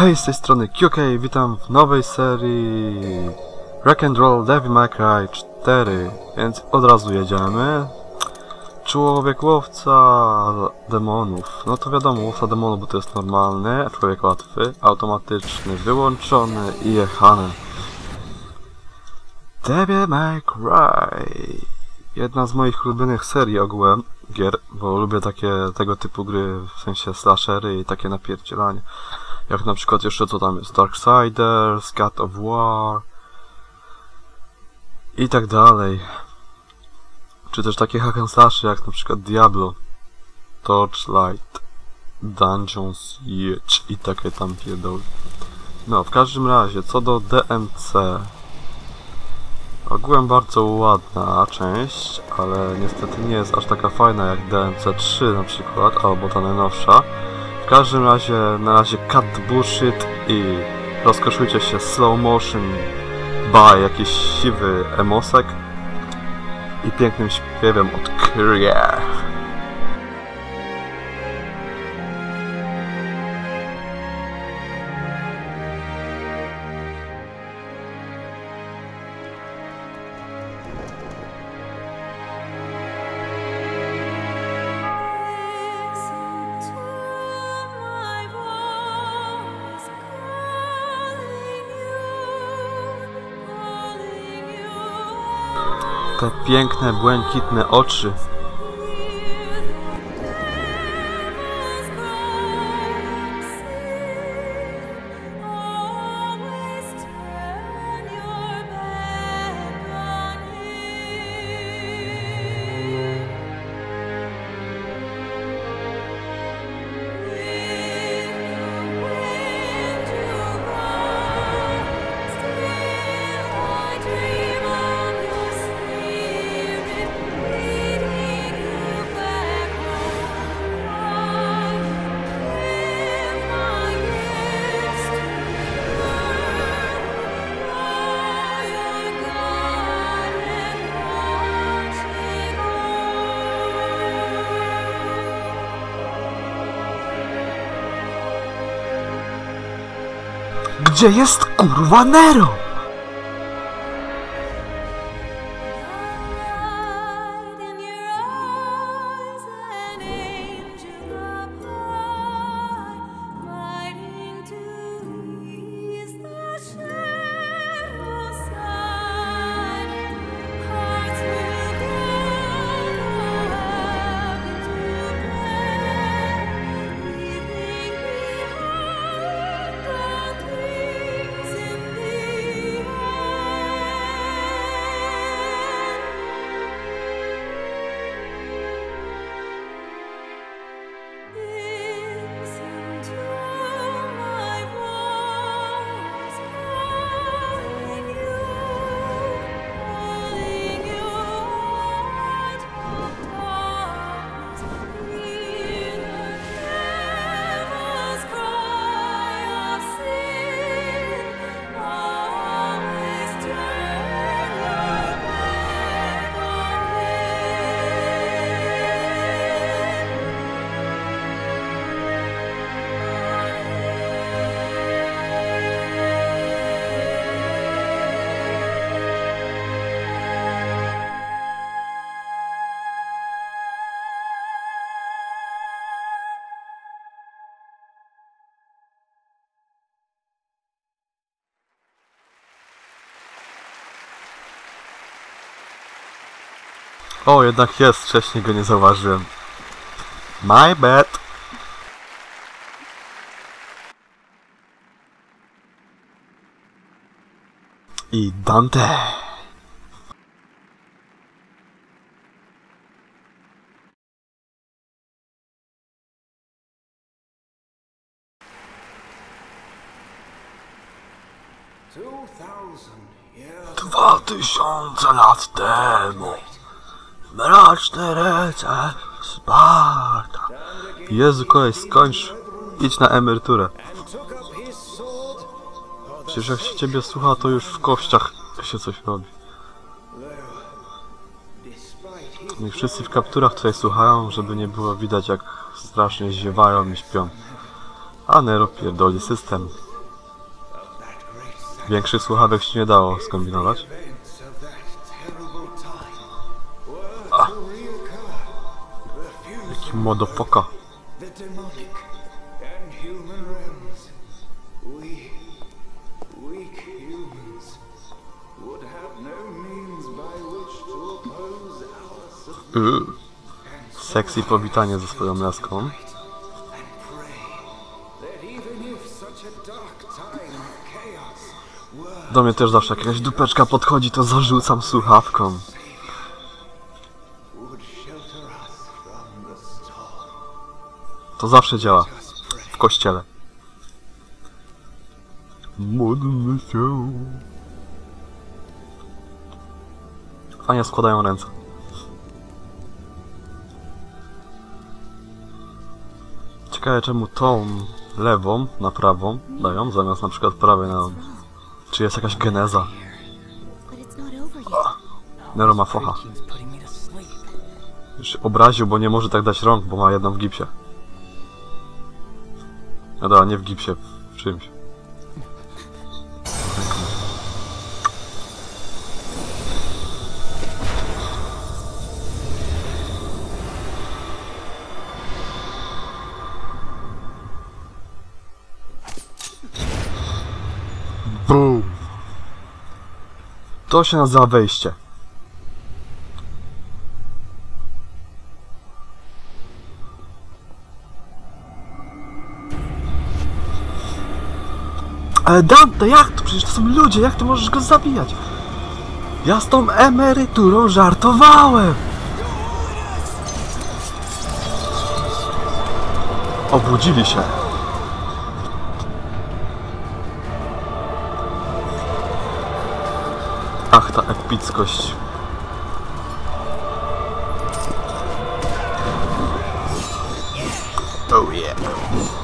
Hej, z tej strony QK, witam w nowej serii Rock and Roll Devil May Cry 4, więc od razu jedziemy. Człowiek łowca demonów. No to wiadomo, łowca demonów, bo to jest normalny, człowiek łatwy, automatyczny, wyłączony i jechany. Devil May Cry. Jedna z moich ulubionych serii ogółem gier, bo lubię takie tego typu gry, w sensie slashery i takie napierdzielanie. Jak na przykład jeszcze co tam jest, Darksiders, God of War i tak dalej. Czy też takie hack and slashy jak na przykład Diablo, Torchlight, Dungeons, Siege i takie tam pierdoły. No, w każdym razie, co do DMC, Ogółem bardzo ładna część, ale niestety nie jest aż taka fajna jak DMC3 na przykład, albo ta najnowsza. W każdym razie, na razie cut bullshit i rozkoszujcie się slow motion by jakiś siwy emosek i pięknym śpiewem od Kyrie. Te piękne, błękitne oczy. Gdzie jest kurwa Nero? O, jednak jest, wcześniej go nie zauważyłem. My bad. I Dante. Dwa tysiące lat temu. Mroczne ręce Sparta. Jezu, koleś, skończ. Idź na emeryturę. Przecież jak się ciebie słucha, to już w kościach się coś robi. Niech wszyscy w kapturach tutaj słuchają, żeby nie było widać jak strasznie ziewają i śpią. A Nero pierdoli system. Większych słuchawek się nie dało skombinować. Such a dark time of chaos were Do mnie też zawsze jak jakaś dupeczka podchodzi, to zarzucam słuchawką. To zawsze działa. W kościele. Módlmy się. Fajnie składają ręce. Ciekawe czemu tą lewą na prawą dają, zamiast na przykład prawej na... Czy jest jakaś geneza? Nero ma focha. Już obraził, bo nie może tak dać rąk, bo ma jedną w gipsie. No dobra, nie w gipsie, w czymś. Boom! To się nazywa wejście. Ale Dante, jak to? Przecież to są ludzie, jak ty możesz go zabijać? Ja z tą emeryturą żartowałem! Obudzili się. Ach, ta epickość. Oh yeah.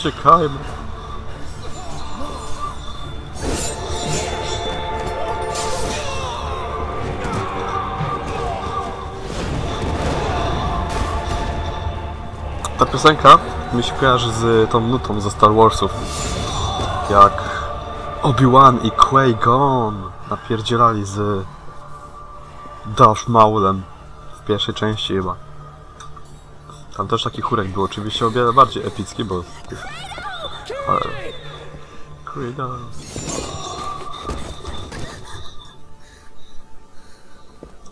Uciekajmy. Ta piosenka mi się kojarzy z tą nutą ze Star Warsów. Jak Obi-Wan i Qui-Gon napierdzielali z Darth Maulem w pierwszej części chyba. Tam też taki chórek był, oczywiście o wiele bardziej epicki, bo... Ale...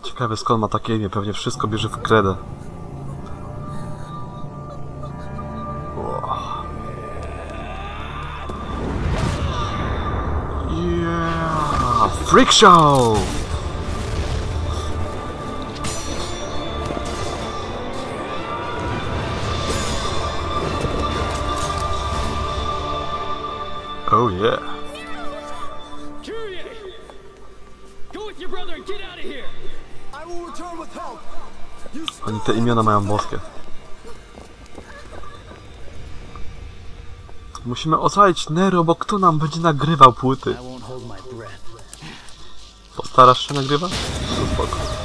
Ciekawe skąd ma takie imię, pewnie wszystko bierze w kredę. Freak Show! Imiona mają boskie. Musimy ocalić Nero, bo kto nam będzie nagrywał płyty? Postarasz się nagrywać? To.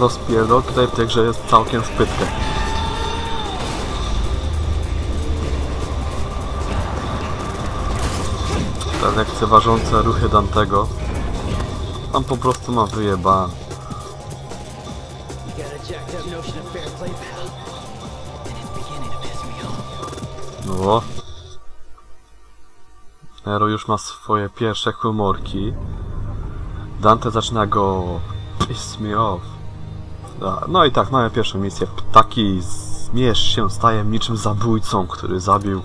Rozpierdol tutaj w tej grze jest całkiem spytkę. Te lekceważące ruchy Dantego. On po prostu ma wyjebane. No. Nero już ma swoje pierwsze humorki. Dante zaczyna go piss me off. No i tak, mamy pierwszą misję. Ptaki zmierz się z tajemniczym zabójcą, który zabił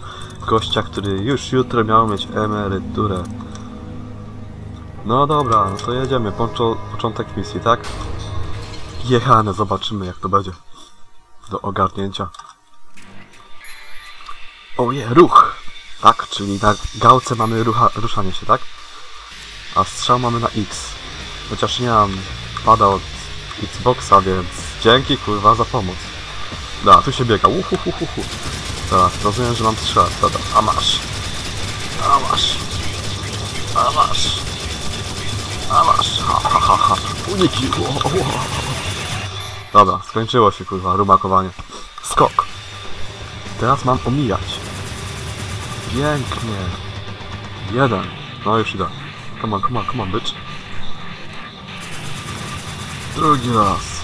gościa, który już jutro miał mieć emeryturę. No dobra, no to jedziemy. Początek misji, tak? Jechane, zobaczymy jak to będzie. do ogarnięcia. Oje, ruch! Tak, czyli na gałce mamy rucha, ruszanie się, tak? A strzał mamy na X. Chociaż nie mam pada od Xboxa, więc dzięki kurwa za pomoc. Da, tu się biega. Uhuhuhuhu. Dobra, rozumiem, że mam strzelać. Dobra, a masz. A masz. A masz. A masz. Ha, ha, ha. Uniki. Dobra, skończyło się kurwa, rumakowanie. Skok. Teraz mam omijać. Pięknie. Jeden. No już idę. Come on, come on, come on, bitch. Drugi raz.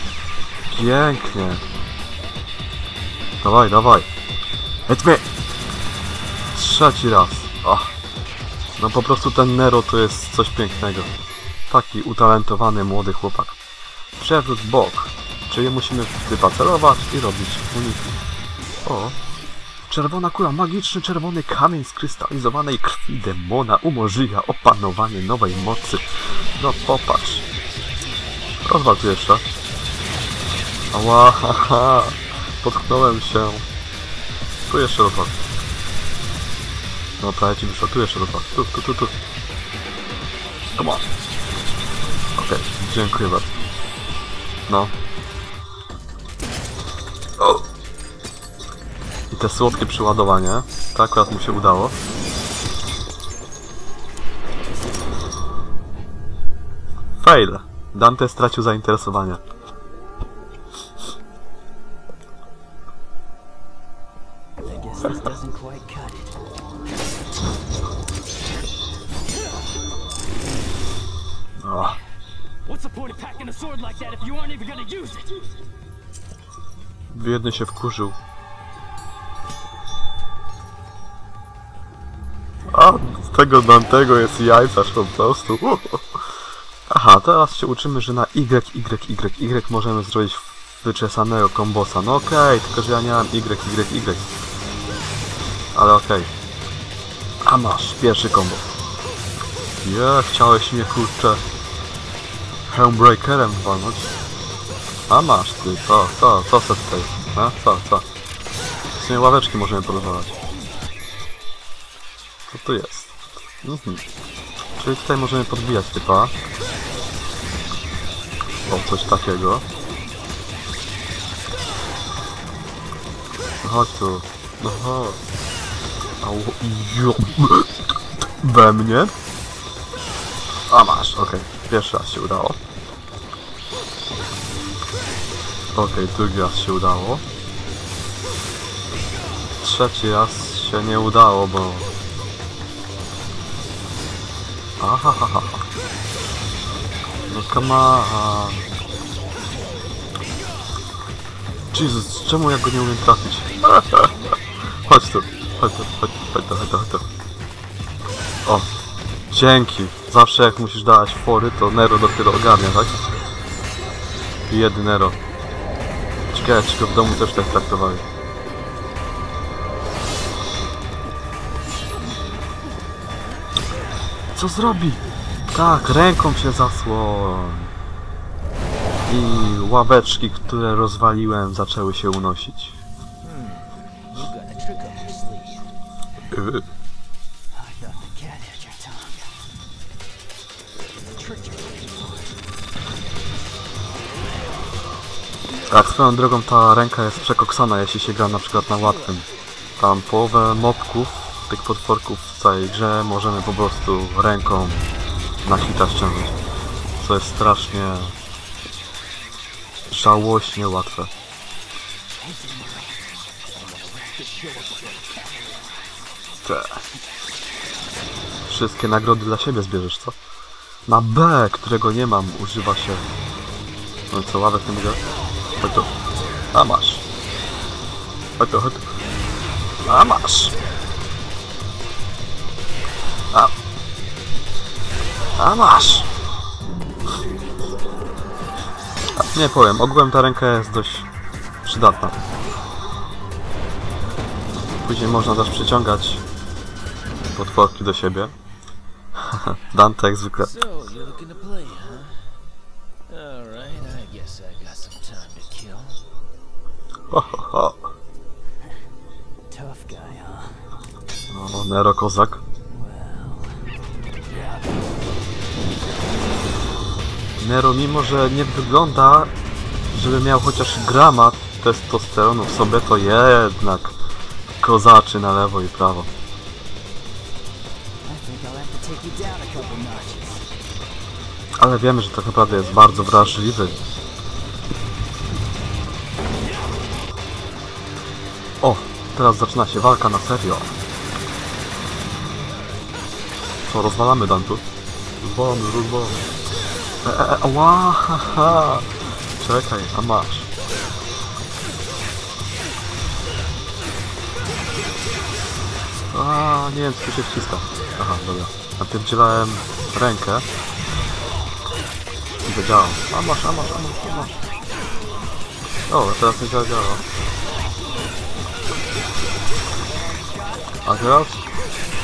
Pięknie. Dawaj, dawaj. Hit me. Trzeci raz. No po prostu ten Nero to jest coś pięknego. Taki utalentowany młody chłopak. Przewrót bok. Czyli musimy wypacerować i robić uniki. O. Czerwona kula, magiczny czerwony kamień skrystalizowanej krwi demona umożliwia opanowanie nowej mocy. No popatrz. Rozwal tu jeszcze. Ała, haha. Potknąłem się. Tu jeszcze rozwal. No prawie ci wyszło. Tu jeszcze rozwal. Tu, tu, tu, tu. Come on. Okej, dziękuję bardzo. No. I te słodkie przyładowanie. Tak akurat mu się udało. Fail. Dante stracił zainteresowanie. Oh. Biedny się wkurzył. A, z tego Dantego jest jajcarz po prostu. Aha, teraz się uczymy, że na Y, Y, Y, Y możemy zrobić wyczesanego kombosa. No okej, tylko że ja nie mam Y, Y, Y. Ale okej. A masz, pierwszy kombo. Je, chciałeś mnie kurczę Helmbreakerem walnąć. A masz ty, co, co, co se tutaj? A, co, co? W sumie ławeczki możemy porozmawiać. Co tu jest? Mhm. Czyli tutaj możemy podbijać typa. O, coś takiego. No chodź tu. No chodź. Au, jo. We mnie? A masz, okej. Pierwszy raz się udało. Okej, drugi raz się udało. Trzeci raz się nie udało, bo... Aha, ha, ha. No come on. Jezus, czemu ja go nie umiem trafić? chodź tu, chodź tu, chodź tu, chodź tu, chodź tu, chodź tu. O, dzięki. Zawsze jak musisz dawać fory, to Nero dopiero ogarnia, tak? Biedny Nero. Ciekawe, czy go w domu też tak traktowali. Co zrobi? Tak, ręką się zasłoń. I ławeczki, które rozwaliłem, zaczęły się unosić. Tak, swoją drogą ta ręka jest przekoksana, jeśli się gra na przykład na łatwym. Tam połowę mobków, tych potworków w całej grze możemy po prostu ręką na hita ściągnąć. Co jest strasznie żałośnie łatwe. Te. Wszystkie nagrody dla siebie zbierzesz, co? Na B, którego nie mam, używa się... No co, ławek nie mogę? Chodź tu. A masz. Chodź tu, chodź tu. A masz. A masz. A, nie powiem, ogółem ta ręka jest dość przydatna. Później można też przyciągać potworki do siebie. Dante jak zwykle. Ho, ho, ho. O, Nero Kozak. Nero, mimo że nie wygląda, żeby miał chociaż grama testosteronu w sobie, to jednak kozaczy na lewo i prawo. Ale wiemy, że tak naprawdę jest bardzo wrażliwy. O, teraz zaczyna się walka na serio. Co, rozwalamy Dantu? Rozwalamy, rozwalamy. E, e, e, ła, ha, ha. Czekaj, a masz. A, nie wiem, co się wciska. Aha, dobra. Napierdzielałem rękę. I zadziałał. A masz, a masz, a masz, a masz. O, teraz nie zadziała. A teraz?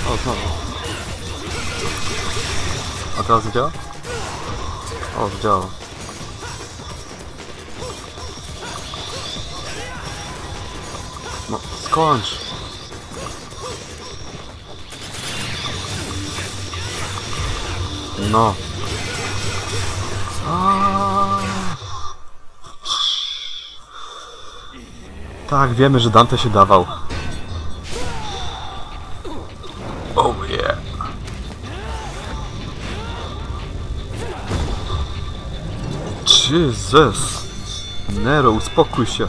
O, znowu. A teraz zadziała? O, zadziała. No, skończ! No. Aaaa. Tak, wiemy, że Dante się dawał. Jesus. Nero, uspokój się.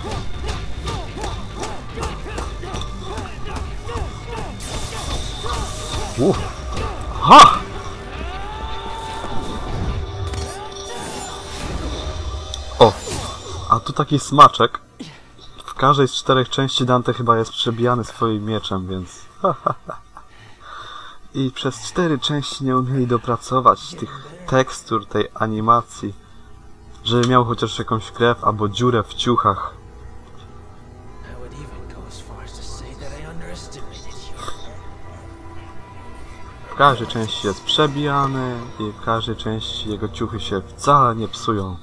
Uff. Ha! O, a tu taki smaczek. W każdej z czterech części Dante chyba jest przebijany swoim mieczem, więc... I przez cztery części nie umieli dopracować tych tekstur, tej animacji, żeby miał chociaż jakąś krew albo dziurę w ciuchach. W każdej części jest przebijany i w każdej części jego ciuchy się wcale nie psują.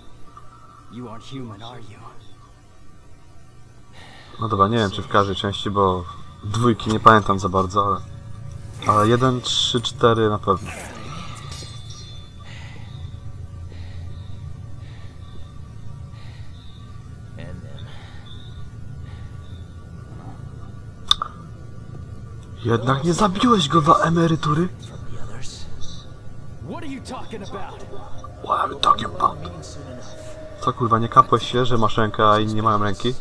No dobra, nie wiem czy w każdej części, bo dwójki nie pamiętam za bardzo, ale... Ale 1, 3, 4 na pewno. Jednak nie zabiłeś go dla emerytury? What are you talking about? Co kurwa, nie kapłeś się, że masz rękę, a inni nie mają ręki?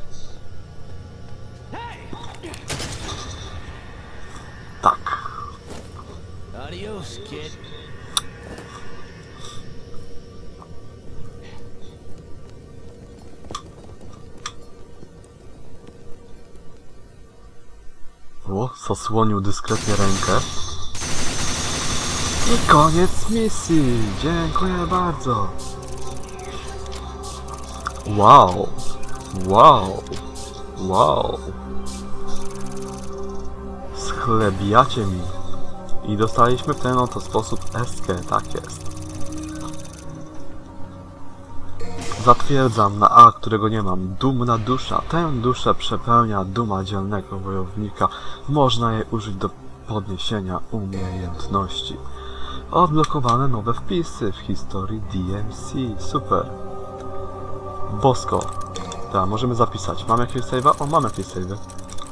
O, zasłonił dyskretnie rękę. I koniec misji! Dziękuję bardzo! Wow! Wow! Wow! Schlebiacie mi! I dostaliśmy w ten oto sposób eskę, tak jest. Zatwierdzam na A, którego nie mam. Dumna dusza. Tę duszę przepełnia duma dzielnego wojownika. Można jej użyć do podniesienia umiejętności. Odblokowane nowe wpisy w historii DMC. Super. Bosko. Tak, możemy zapisać. Mam jakieś save'a? O, mam jakieś save'y.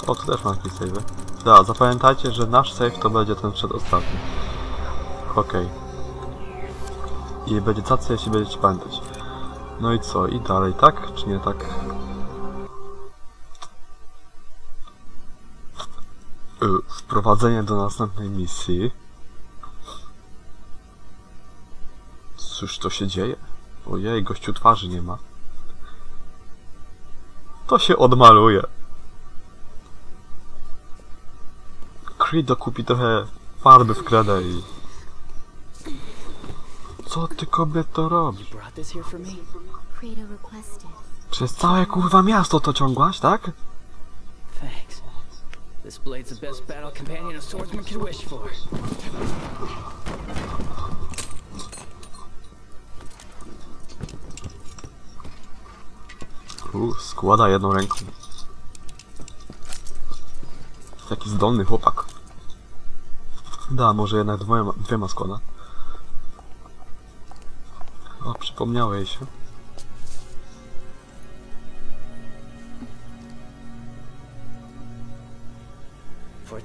O, tu też mam jakieś save'y. Da, zapamiętajcie, że nasz save to będzie ten przedostatni. Okej. I będzie tacy, jeśli będziecie pamiętać. No i co? I dalej, tak? Czy nie tak? Wprowadzenie do następnej misji. Cóż to się dzieje? Ojej, gościu twarzy nie ma. To się odmaluje. Creed kupi trochę farby w kredę i... Co ty kobieto robisz? Przez całe kurwa miasto to ciągłaś, tak? Thanks. This blade's the best battle companion a swordsman could wish for. Składa jedną ręką. Taki zdolny chłopak. Da, może jednak dwoma, dwiema składa. O, przypomniałeś się.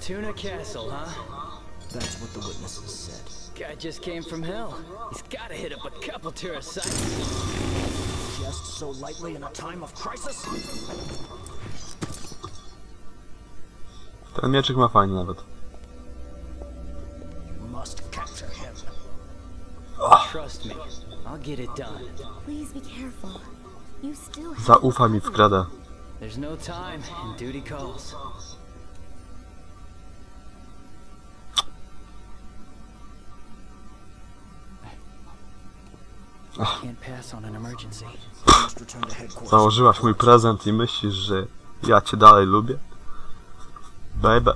Fortuna Castle, huh? That's what the witnesses said. Guy just came from hell. He's gotta hit up a couple tourist sites. Just so lightly in a time of crisis? Ten mieczyk ma fajny nawet. You must capture him. Ah. Trust me, I'll get it done. Please be careful. You still have Zaufaj mi w kredę. There's no time, and duty calls. Założyłaś mój prezent i myślisz, że ja cię dalej lubię? Baby.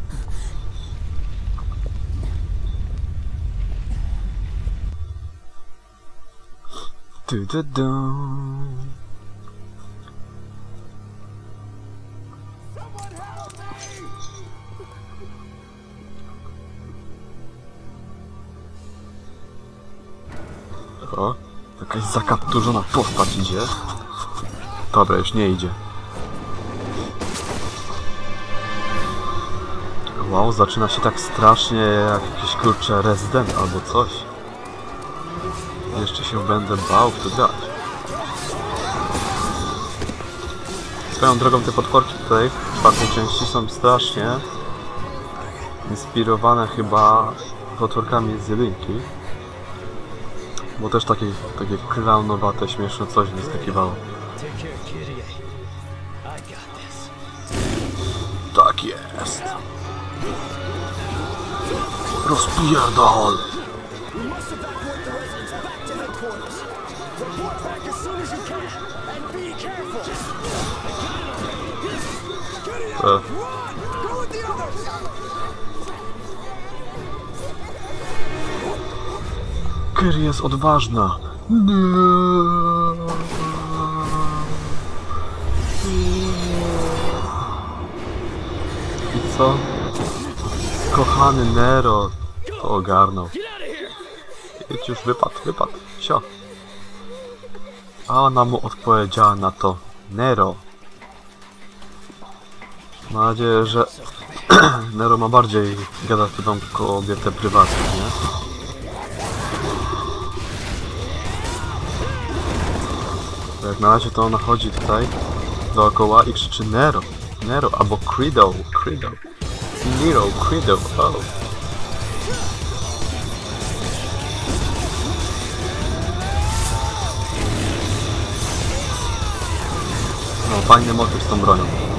Du, du, du. O, jakaś zakapturzona postać idzie. Dobra, już nie idzie. Wow, zaczyna się tak strasznie jak jakiś kurczę Resident albo coś. Jeszcze się będę bał w to grać. Swoją drogą te potworki tutaj w czwartej części są strasznie inspirowane chyba potworkami z jedynki. Bo też takie, takie klaunowate, śmieszne coś got this. Tak jest. Rozpierdol! You Kerry jest odważna. I co? Kochany Nero to ogarnął. Idź już wypadł, wypadł. Sio. A ona mu odpowiedziała na to. Nero. Mam nadzieję, że Nero ma bardziej gadatywną kobietę prywatną, nie? Jak na razie to ona chodzi tutaj dookoła i krzyczy Nero, Nero, albo Credo, Credo, Nero, Credo, oh. No, fajny motyw z tą bronią.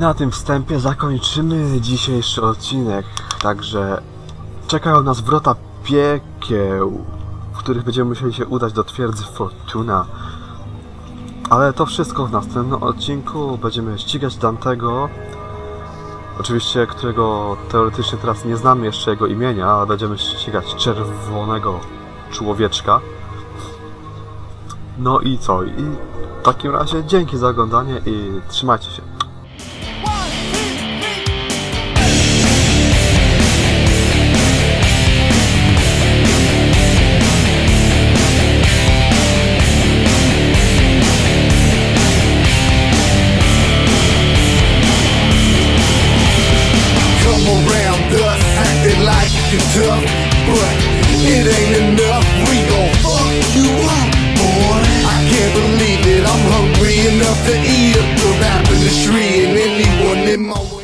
Na tym wstępie zakończymy dzisiejszy odcinek. Także czekają nas wrota piekieł, w których będziemy musieli się udać do twierdzy Fortuna. Ale to wszystko w następnym odcinku. Będziemy ścigać Dantego. Oczywiście, którego teoretycznie teraz nie znamy jeszcze jego imienia, ale będziemy ścigać czerwonego człowieczka. No i co? I w takim razie dzięki za oglądanie i trzymajcie się.